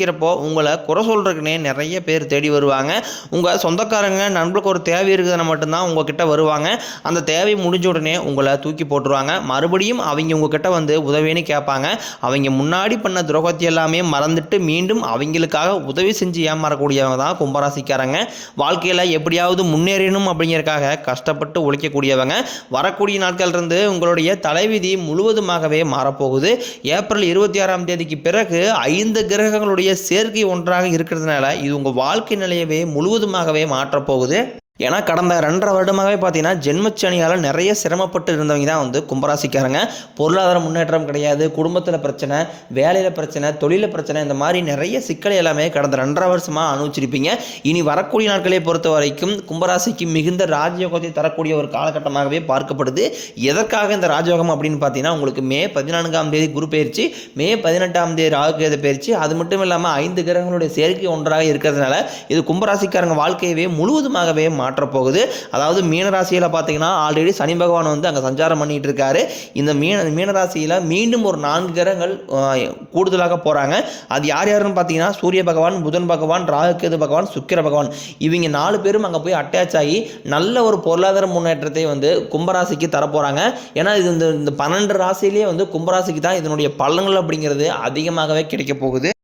நிற்கிறப்போ உங்களை குறை சொல்கிறதுக்குனே நிறைய பேர் தேடி வருவாங்க. உங்கள் சொந்தக்காரங்க நண்பர்களுக்கு ஒரு தேவை இருக்குதுன்னு மட்டும்தான் உங்ககிட்ட வருவாங்க. அந்த தேவை முடிஞ்ச உடனே உங்களை தூக்கி போட்டுருவாங்க. மறுபடியும் அவங்க உங்ககிட்ட வந்து உதவின்னு கேட்பாங்க. அவங்க முன்னாடி பண்ண துரோகத்தை எல்லாமே மறந்துட்டு மீண்டும் அவங்களுக்காக உதவி செஞ்சு ஏமாறக்கூடியவங்க தான் கும்பராசிக்காரங்க. வாழ்க்கையில் எப்படியாவது முன்னேறணும் அப்படிங்கிறதுக்காக கஷ்டப்பட்டு உழைக்கக்கூடியவங்க. வரக்கூடிய நாட்கள் இருந்து உங்களுடைய தலைவிதி முழுவதுமாகவே மாறப்போகுது. ஏப்ரல் இருபத்தி ஆறாம் தேதிக்கு பிறகு ஐந்து கிரகங்களுடைய சேர்க்கை ஒன்றாக இருக்கிறதுனால இது உங்கள் வாழ்க்கை நிலையவே முழுவதுமாகவே மாற்றப்போகுது. ஏன்னா கடந்த ரெண்டரை வருடமாகவே பார்த்தீங்கன்னா ஜென்மச்சனியால் நிறைய சிரமப்பட்டு இருந்தவங்க தான் வந்து கும்பராசிக்காரங்க. பொருளாதார முன்னேற்றம் கிடையாது குடும்பத்தில் பிரச்சனை வேலையில் பிரச்சனை தொழிலில் பிரச்சனை இந்த மாதிரி நிறைய சிக்கலை எல்லாமே கடந்த ரெண்டரை வருஷமாக அனுபவிச்சிருப்பீங்க. இனி வரக்கூடிய நாட்களை பொறுத்த வரைக்கும் கும்பராசிக்கு மிகுந்த ராஜயோகத்தை தரக்கூடிய ஒரு காலகட்டமாகவே பார்க்கப்படுது. எதற்காக இந்த ராஜயோகம் அப்படின்னு பார்த்தீங்கன்னா உங்களுக்கு மே பதினான்காம் தேதி குரு பயிற்சி மே பதினெட்டாம் தேதி ராகுகேத பயிற்சி அது மட்டும் இல்லாமல் ஐந்து கிரகங்களுடைய சேர்க்கை ஒன்றாக இருக்கிறதுனால இது கும்பராசிக்காரங்க வாழ்க்கையவே முழுவதுமாகவே மாற்றப்போகுது. அதாவது மீனராசியில் பார்த்தீங்கன்னா ஆல்ரெடி சனி பகவான் வந்து அங்கே சஞ்சாரம் பண்ணிகிட்டு இருக்காரு இந்த மீன மீனராசியில் மீண்டும் ஒரு நான்கு கிரகங்கள் கூடுதலாக போகிறாங்க அது யார் யாருன்னு பார்த்தீங்கன்னா சூரிய பகவான் புதன் பகவான் ராகுகேது பகவான் சுக்கிர பகவான். இவங்க நாலு பேரும் அங்கே போய் அட்டாச் ஆகி நல்ல ஒரு பொருளாதார முன்னேற்றத்தை வந்து கும்பராசிக்கு தரப்போகிறாங்க ஏன்னா இது இந்த இந்த பன்னெண்டு ராசியிலேயே வந்து கும்பராசிக்கு தான் இதனுடைய பலன்கள் அப்படிங்கிறது அதிகமாகவே கிடைக்க போகுது.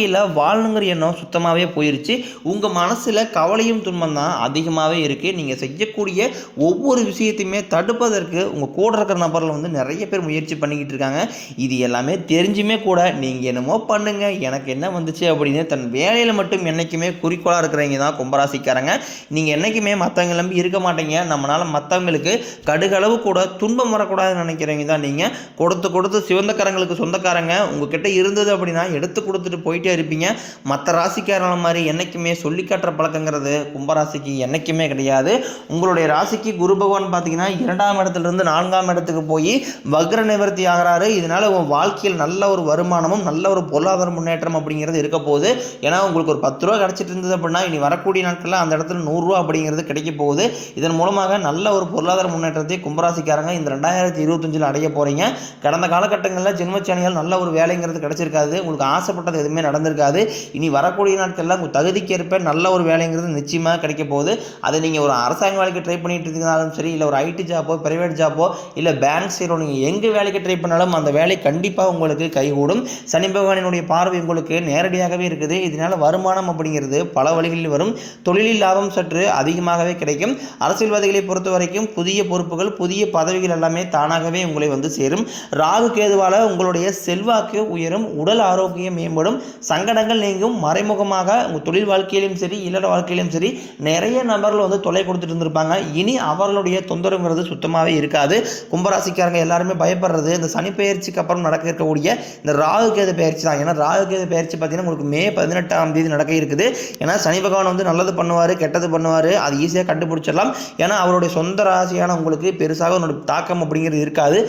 வாழ்க்கையில் வாழணுங்கிற எண்ணம் சுத்தமாகவே போயிருச்சு. உங்கள் மனசில் கவலையும் துன்பம் தான் அதிகமாகவே இருக்குது நீங்கள் செய்யக்கூடிய ஒவ்வொரு விஷயத்தையுமே தடுப்பதற்கு உங்கள் கூட இருக்கிற நபரில் வந்து நிறைய பேர் முயற்சி பண்ணிக்கிட்டு இருக்காங்க. இது எல்லாமே தெரிஞ்சுமே கூட நீங்கள் என்னமோ பண்ணுங்கள் எனக்கு என்ன வந்துச்சு அப்படின்னு தன் வேலையில் மட்டும் என்றைக்குமே குறிக்கோளாக இருக்கிறவங்க தான் கும்பராசிக்காரங்க. நீங்கள் என்றைக்குமே மற்றவங்க நம்பி இருக்க மாட்டீங்க. நம்மளால் மற்றவங்களுக்கு கடுகளவு கூட துன்பம் வரக்கூடாதுன்னு நினைக்கிறவங்க தான் நீங்கள் கொடுத்து கொடுத்து சிவந்தக்காரங்களுக்கு சொந்தக்காரங்க. உங்ககிட்ட இருந்தது அப்படின்னா எடுத்து கொடுத்துட்டு போயிட்டே இருப்பீங்க. மற்ற ராசிக்காரங்கள மாதிரி என்றைக்குமே சொல்லி காட்டுற பழக்கங்கிறது கும்பராசிக்கு என்றைக்குமே கிடையாது. உங்களுடைய ராசிக்கு குரு பகவான் பார்த்தீங்கன்னா இரண்டாம் இடத்துலேருந்து நான்காம் இடத்துக்கு போய் வக்ர நிவர்த்தி ஆகிறாரு. இதனால் உங்கள் வாழ்க்கையில் நல்ல ஒரு வருமானமும் நல்ல ஒரு பொருளாதார முன்னேற்றம் அப்படிங்கிறது இருக்க போகுது. ஏன்னா உங்களுக்கு ஒரு பத்து ரூபா கிடச்சிட்டு இருந்தது அப்படின்னா இனி வரக்கூடிய நாட்களில் அந்த இடத்துல நூறுரூவா அப்படிங்கிறது கிடைக்க போகுது. இதன் மூலமாக நல்ல ஒரு பொருளாதார முன்னேற்றத்தை கும்பராசிக்காரங்க இந்த ரெண்டாயிரத்தி இருபத்தஞ்சில் அடைய போகிறீங்க கடந்த காலகட்டங்களில் ஜென்மச்சனியால் நல்ல ஒரு வேலைங்கிறது கிடைச்சிருக்காது. உங்களுக்கு ஆசைப்பட்டது எதுவுமே நடந்திருக்காது. இனி வரக்கூடிய நாட்களில் உங்கள் தகுதிக்கேற்ப நல்ல ஒரு வேலைங்கிறது நிச்சயமாக கிடைக்க போகுது. அதை நீங்கள் ஒரு அரசாங்க வேலைக்கு ட்ரை பண்ணிட்டு இருந்தாலும் சரி இல்லை ஒரு ஐடி ஜாப்போ பிரைவேட் ஜாப்போ இல்லை பேங்க் சீரோ நீங்கள் எங்கே வேலைக்கு ட்ரை பண்ணாலும் அந்த வேலை கண்டிப்பாக உங்களுக்கு கைகூடும். சனி பகவானினுடைய பார்வை உங்களுக்கு நேரடியாகவே இருக்குது. இதனால் வருமானம் அப்படிங்கிறது பல வழிகளில் வரும். தொழிலில் லாபம் சற்று அதிகமாகவே கிடைக்கும். அரசியல்வாதிகளை பொறுத்த வரைக்கும் புதிய பொறுப்புகள் புதிய பதவிகள் எல்லாமே தானாகவே உங்களை வந்து சேரும். ராகு கேதுவால் உங்களுடைய செல்வாக்கு உயரும். உடல் ஆரோக்கியம் மேம்படும். சங்கடங்கள் நீங்கும். மறைமுகமாக உங்கள் தொழில் வாழ்க்கையிலும் சரி இல்லற வாழ்க்கையிலும் சரி நிறைய நபர்கள் வந்து தொலை கொடுத்துட்டு இருந்திருப்பாங்க. இனி அவர்களுடைய தொந்தரவுங்கிறது சுத்தமாகவே இருக்காது. கும்பராசிக்காரங்க எல்லாருமே பயப்படுறது இந்த சனி பயிற்சிக்கு அப்புறம் நடக்க இருக்கக்கூடிய இந்த ராகு கேது பயிற்சி தான். ஏன்னா ராகு கேது பயிற்சி பார்த்தீங்கன்னா உங்களுக்கு மே பதினெட்டாம் தேதி நடக்க இருக்குது. ஏன்னா சனி பகவான் வந்து நல்லது பண்ணுவார் கெட்டது பண்ணுவார். அது ஈஸியாக கண்டுபிடிச்சிடலாம். ஏன்னா அவருடைய சொந்த ராசியான உங்களுக்கு பெருசாக அவனுடைய தாக்கம் அப்படிங்கிறது இருக்காது.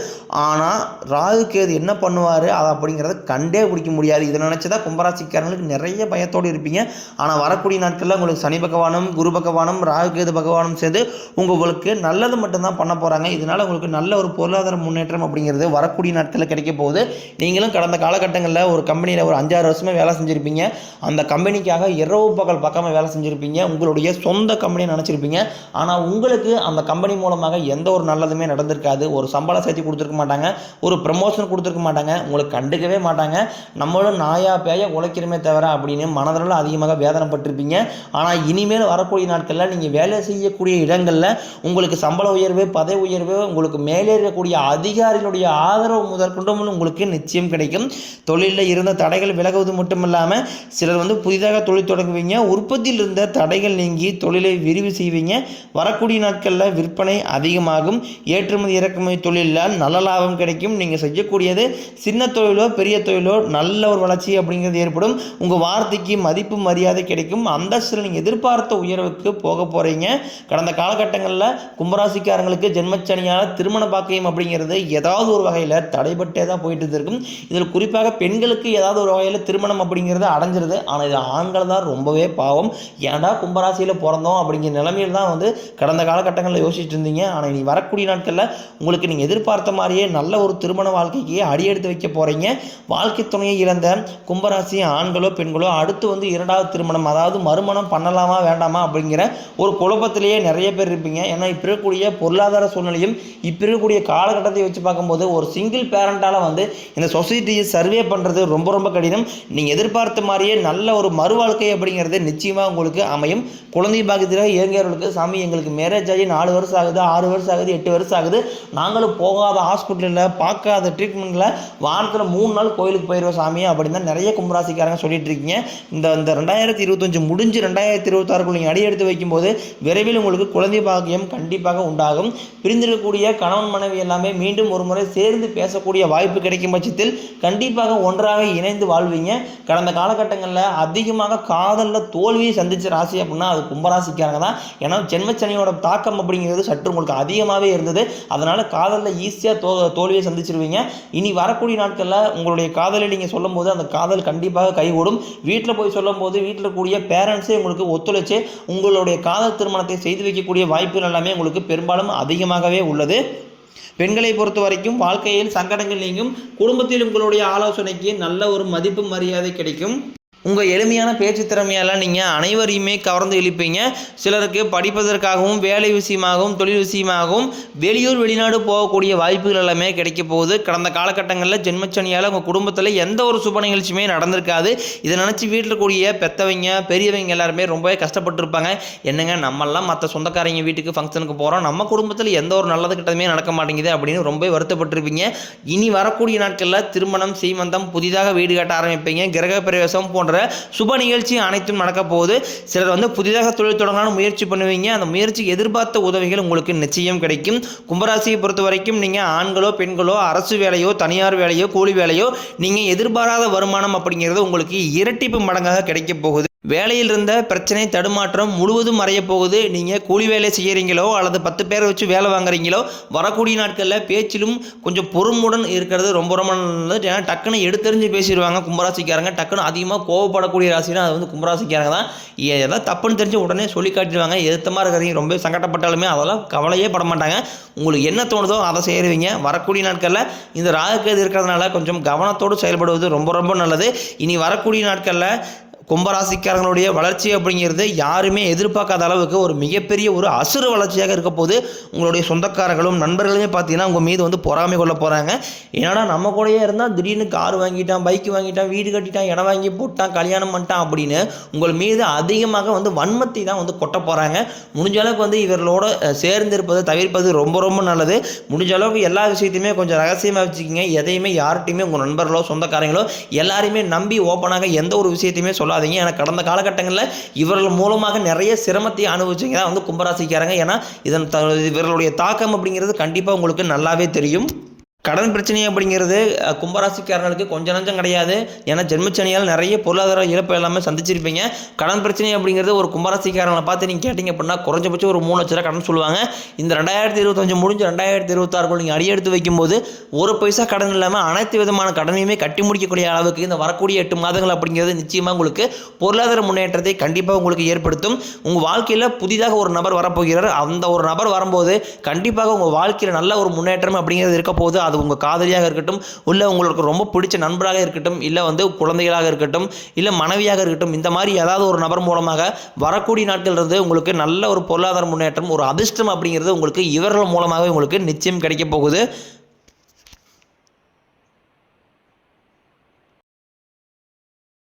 ஆனால் ராகு கேது என்ன பண்ணுவார் அது அப்படிங்கிறத கண்டே பிடிக்க முடியாது. இதை நினச்சி தான் கும்பராசிக்காரங்களுக்கு நிறைய பயத்தோடு இருப்பீங்க. ஆனால் வரக்கூடிய நாட்களில் உங்களுக்கு சனி பகவானும் குரு பகவானும் ராகுகேது பகவானும் சேர்ந்து உங்களுக்கு நல்லது மட்டும்தான் பண்ண போகிறாங்க இதனால் உங்களுக்கு நல்ல ஒரு பொருளாதார முன்னேற்றம் அப்படிங்கிறது வரக்கூடிய நாட்களில் கிடைக்க போகுது. நீங்களும் கடந்த காலகட்டங்களில் ஒரு கம்பெனியில் ஒரு அஞ்சாறு வருஷமே வேலை செஞ்சுருப்பீங்க. அந்த கம்பெனிக்காக இரவு பகல் பக்கமாக வேலை செஞ்சுருப்பீங்க. உங்களுடைய சொந்த கம்பெனியை நினச்சிருப்பீங்க. ஆனால் உங்களுக்கு அந்த கம்பெனி மூலமாக எந்த ஒரு நல்லதுமே நடந்திருக்காது. ஒரு சம்பளம் சேர்த்து கொடுத்துருக்க மாட்டாங்க. ஒரு ப்ரமோஷன் கொடுத்துருக்க மாட்டாங்க. உங்களுக்கு கண்டுக்கவே மாட்டாங்க. நம்மளும் நாயா பேய உழைக்கிறமே தவிர அப்படின்னு மனதளவில் அதிகமாக வேதனைப்பட்டிருப்பீங்க. ஆனால் இனிமேல் வரக்கூடிய நாட்களில் நீங்கள் வேலை செய்யக்கூடிய இடங்களில் உங்களுக்கு சம்பள உயர்வு பதவி உயர்வு உங்களுக்கு மேலே இருக்கக்கூடிய அதிகாரிகளுடைய ஆதரவு முதற்கொண்டும் உங்களுக்கு நிச்சயம் கிடைக்கும். தொழிலில் இருந்த தடைகள் விலகுவது மட்டும் இல்லாமல் சிலர் வந்து புதிதாக தொழில் தொடங்குவீங்க. உற்பத்தியில் இருந்த தடைகள் நீங்கி தொழிலை விரிவு செய்வீங்க. வரக்கூடிய நாட்களில் விற்பனை அதிகமாகும். ஏற்றுமதி இறக்குமதி தொழிலில் நல்ல லாபம் கிடைக்கும். நீங்கள் செய்யக்கூடியது சின்ன தொழிலோ பெரிய தொழிலோ நல்ல ஒரு வளர்ச்சி அப்படிங்கிறது ஏற்படும். உங்கள் வார்த்தைக்கு மதிப்பு மரியாதை கிடைக்கும். அந்தஸ்தில் நீங்கள் எதிர்பார்த்த உயர்வுக்கு போக போகிறீங்க கடந்த காலகட்டங்களில் கும்பராசிக்காரங்களுக்கு ஜென்மச்சனியால் திருமண பாக்கியம் அப்படிங்கிறது ஏதாவது ஒரு வகையில் தடைபட்டே தான் போயிட்டு இருக்கும் இதில் குறிப்பாக பெண்களுக்கு ஏதாவது ஒரு வகையில் திருமணம் அப்படிங்கிறது அடைஞ்சிருது. ஆனால் இது ஆண்கள் தான் ரொம்பவே பாவம். ஏன்டா கும்பராசியில் பிறந்தோம் அப்படிங்கிற நிலைமையில் தான் வந்து கடந்த காலகட்டங்களில் யோசிச்சுட்டு இருந்தீங்க. ஆனால் இனி வரக்கூடிய நாட்களில் உங்களுக்கு நீங்கள் எதிர்பார்த்த மாதிரியே நல்ல ஒரு திருமண வாழ்க்கைக்கு அடியெடுத்து வைக்க போகிறீங்க வாழ்க்கை துணையை இழந்த கும்பராசி ஆண்களோ பெண்களோ அடுத்து வந்து இரண்டாவது திருமணம் அதாவது மறுமணம் பண்ணலாமா வேண்டாமா அப்படிங்கிற ஒரு குழப்பத்திலேயே நிறைய பேர் இருப்பீங்க. ஏன்னா இப்போ இருக்கக்கூடிய பொருளாதார சூழ்நிலையும் இப்போ இருக்கக்கூடிய காலகட்டத்தை வச்சு பார்க்கும்போது ஒரு சிங்கிள் பேரண்டால் வந்து இந்த சொசைட்டியை சர்வே பண்ணுறது ரொம்ப ரொம்ப கடினம். நீங்கள் எதிர்பார்த்த மாதிரியே நல்ல ஒரு மறு வாழ்க்கை அப்படிங்கிறது நிச்சயமாக உங்களுக்கு அமையும். குழந்தை பாக்கியத்தில் இயங்கியவர்களுக்கு சாமி எங்களுக்கு மேரேஜ் ஆகி நாலு வருஷம் ஆகுது ஆறு வருஷம் ஆகுது எட்டு வருஷம் ஆகுது. நாங்களும் போகாத ஹாஸ்பிட்டலில் பார்க்காத ட்ரீட்மெண்ட்டில் வாரத்தில் மூணு நாள் கோயிலுக்கு போயிடுவோம் சாமி அப்படின்னு தான் நிறைய ராசிக்காரங்க சொல்லிட்டு இருக்கீங்க. இந்த இந்த ரெண்டாயிரத்தி இருபத்தஞ்சு முடிஞ்சு ரெண்டாயிரத்தி இருபத்தாறுக்குள் நீங்கள் அடி எடுத்து வைக்கும்போது விரைவில் உங்களுக்கு குழந்தை பாக்கியம் கண்டிப்பாக உண்டாகும். பிரிந்திருக்கக்கூடிய கணவன் மனைவி எல்லாமே மீண்டும் ஒரு முறை சேர்ந்து பேசக்கூடிய வாய்ப்பு கிடைக்கும் பட்சத்தில் கண்டிப்பாக ஒன்றாக இணைந்து வாழ்வீங்க. கடந்த காலகட்டங்களில் அதிகமாக காதலில் தோல்வியை சந்தித்த ராசி அப்படின்னா அது கும்பராசிக்காரங்க தான். ஏன்னா ஜென்மச்சனியோட தாக்கம் அப்படிங்கிறது சற்று உங்களுக்கு அதிகமாகவே இருந்தது. அதனால் காதலில் ஈஸியாக தோ தோல்வியை சந்திச்சிருவீங்க. இனி வரக்கூடிய நாட்களில் உங்களுடைய காதலை நீங்கள் சொல்லும்போது அந்த காதல் கண்டிப்பாக கைகூடும். வீட்டில் போய் சொல்லும்போது வீட்டில் கூடிய பேரண்ட்ஸே உங்களுக்கு ஒத்துழைச்சு உங்களுடைய காதல் திருமணத்தை செய்து வைக்கக்கூடிய வாய்ப்புகள் எல்லாமே உங்களுக்கு பெரும்பாலும் அதிகமாகவே உள்ளது. பெண்களை பொறுத்த வரைக்கும் வாழ்க்கையில் சங்கடங்கள் நீங்கும். குடும்பத்தில் உங்களுடைய ஆலோசனைக்கு நல்ல ஒரு மதிப்பு மரியாதை கிடைக்கும். உங்கள் எளிமையான பேச்சு திறமையால் நீங்கள் அனைவரையுமே கவர்ந்து இழுப்பீங்க சிலருக்கு படிப்பதற்காகவும் வேலை விஷயமாகவும் தொழில் விஷயமாகவும் வெளியூர் வெளிநாடு போகக்கூடிய வாய்ப்புகள் எல்லாமே கிடைக்க போகுது. கடந்த காலகட்டங்களில் ஜென்மச்சனியால் உங்கள் குடும்பத்தில் எந்த ஒரு சுப நிகழ்ச்சியுமே நடந்திருக்காது. இதை நினச்சி வீட்டில் கூடிய பெத்தவங்க பெரியவங்க எல்லாருமே ரொம்பவே கஷ்டப்பட்டுருப்பாங்க. என்னங்க நம்மெல்லாம் மற்ற சொந்தக்காரங்க வீட்டுக்கு ஃபங்க்ஷனுக்கு போகிறோம் நம்ம குடும்பத்தில் எந்த ஒரு நல்லது கிட்டதுமே நடக்க மாட்டேங்குது அப்படின்னு ரொம்ப வருத்தப்பட்டிருப்பீங்க. இனி வரக்கூடிய நாட்களில் திருமணம் சீமந்தம் புதிதாக வீடு கட்ட ஆரம்பிப்பீங்க. கிரக பிரவேசம் போன்ற சுப நிகழ்ச்சி அனைத்தும் நடக்க போகுது. சிலர் வந்து புதிதாக தொழில் தொடங்கலாம்னு முயற்சி பண்ணுவீங்க. அந்த முயற்சி எதிர்பார்த்த உதவிகள் உங்களுக்கு நிச்சயம் கிடைக்கும். கும்பராசியை பொறுத்த வரைக்கும் நீங்கள் ஆண்களோ பெண்களோ அரசு வேலையோ தனியார் வேலையோ கூலி வேலையோ நீங்கள் எதிர்பாராத வருமானம் அப்படிங்கிறது உங்களுக்கு இரட்டிப்பு மடங்காக கிடைக்க போகுது. வேலையில் இருந்த பிரச்சனை தடுமாற்றம் முழுவதும் மறைய போகுது. நீங்கள் கூலி வேலை செய்கிறீங்களோ அல்லது பத்து பேரை வச்சு வேலை வாங்குறீங்களோ வரக்கூடிய நாட்களில் பேச்சிலும் கொஞ்சம் பொறுமுடன் இருக்கிறது ரொம்ப ரொம்ப நல்லது. ஏன்னா டக்குன்னு எடுத்தறிஞ்சு பேசிடுவாங்க கும்பராசிக்காரங்க. டக்குன்னு அதிகமாக கோவப்படக்கூடிய ராசினா அது வந்து கும்பராசிக்காரங்க தான். எதாவது தப்புன்னு தெரிஞ்சு உடனே சொல்லி காட்டிடுவாங்க. எதிர்த்தமாக இருக்கிறீங்க ரொம்ப சங்கடப்பட்டாலுமே அதெல்லாம் கவலையே பட மாட்டாங்க. உங்களுக்கு என்ன தோணுதோ அதை செய்கிறவங்க வரக்கூடிய நாட்களில் இந்த ராகுக்கேது இருக்கிறதுனால கொஞ்சம் கவனத்தோடு செயல்படுவது ரொம்ப ரொம்ப நல்லது. இனி வரக்கூடிய நாட்களில் கும்பராசிக்காரங்களுடைய வளர்ச்சி அப்படிங்கிறது யாருமே எதிர்பார்க்காத அளவுக்கு ஒரு மிகப்பெரிய ஒரு அசுர வளர்ச்சியாக இருக்க போது உங்களுடைய சொந்தக்காரர்களும் நண்பர்களுமே பார்த்தீங்கன்னா உங்கள் மீது வந்து பொறாமை கொள்ள போகிறாங்க ஏன்னா நம்ம கூடயே இருந்தால் திடீர்னு கார் வாங்கிட்டான் பைக் வாங்கிட்டான் வீடு கட்டிட்டான் இடம் வாங்கி போட்டான் கல்யாணம் பண்ணிட்டான் அப்படின்னு உங்கள் மீது அதிகமாக வந்து வன்மத்தை தான் வந்து கொட்ட போகிறாங்க முடிஞ்ச அளவுக்கு வந்து இவர்களோட சேர்ந்து இருப்பதை தவிர்ப்பது ரொம்ப ரொம்ப நல்லது. முடிஞ்ச அளவுக்கு எல்லா விஷயத்தையுமே கொஞ்சம் ரகசியமாக வச்சுக்கிங்க. எதையுமே யார்கிட்டையுமே உங்கள் நண்பர்களோ சொந்தக்காரங்களோ எல்லாரையுமே நம்பி ஓப்பனாக எந்த ஒரு விஷயத்தையுமே சொல்லாது சொல்லாதீங்க ஏன்னா கடந்த காலகட்டங்களில் இவர்கள் மூலமாக நிறைய சிரமத்தை அனுபவிச்சிங்க தான் வந்து கும்பராசிக்காரங்க. ஏன்னா இதன் த இவர்களுடைய தாக்கம் அப்படிங்கிறது கண்டிப்பாக உங்களுக்கு நல்லாவே தெரியும். கடன் பிரச்சனை அப்படிங்கிறது கும்பராசிக்காரர்களுக்கு கொஞ்சம் நஞ்சம் கிடையாது. ஏன்னா ஜென்மச்சனியால் நிறைய பொருளாதார இழப்பு எல்லாமே சந்திச்சிருப்பீங்க. கடன் பிரச்சனை அப்படிங்கிறது ஒரு கும்பராசிக்காரங்களை பார்த்து நீங்கள் கேட்டிங்க அப்படின்னா குறைஞ்சபட்சம் ஒரு மூணு லட்ச ரூபா கடன் சொல்லுவாங்க. இந்த ரெண்டாயிரத்தி இருபத்தஞ்சு முடிஞ்சு ரெண்டாயிரத்தி இருபத்தாறுக்குள் நீங்கள் அடியெடுத்து வைக்கும்போது ஒரு பைசா கடன் இல்லாமல் அனைத்து விதமான கடனையுமே கட்டி முடிக்கக்கூடிய அளவுக்கு இந்த வரக்கூடிய எட்டு மாதங்கள் அப்படிங்கிறது நிச்சயமாக உங்களுக்கு பொருளாதார முன்னேற்றத்தை கண்டிப்பாக உங்களுக்கு ஏற்படுத்தும். உங்கள் வாழ்க்கையில் புதிதாக ஒரு நபர் வரப்போகிறார். அந்த ஒரு நபர் வரும்போது கண்டிப்பாக உங்கள் வாழ்க்கையில் நல்ல ஒரு முன்னேற்றம் அப்படிங்கிறது இருக்க போது அது உங்கள் காதலியாக இருக்கட்டும் இல்லை உங்களுக்கு ரொம்ப பிடிச்ச நண்பராக இருக்கட்டும் இல்லை வந்து குழந்தைகளாக இருக்கட்டும் இல்லை மனைவியாக இருக்கட்டும் இந்த மாதிரி ஏதாவது ஒரு நபர் மூலமாக வரக்கூடிய நாட்கள் இருந்து உங்களுக்கு நல்ல ஒரு பொருளாதார முன்னேற்றம் ஒரு அதிர்ஷ்டம் அப்படிங்கிறது உங்களுக்கு இவர்கள் மூலமாகவே உங்களுக்கு நிச்சயம் கிடைக்க போகுது.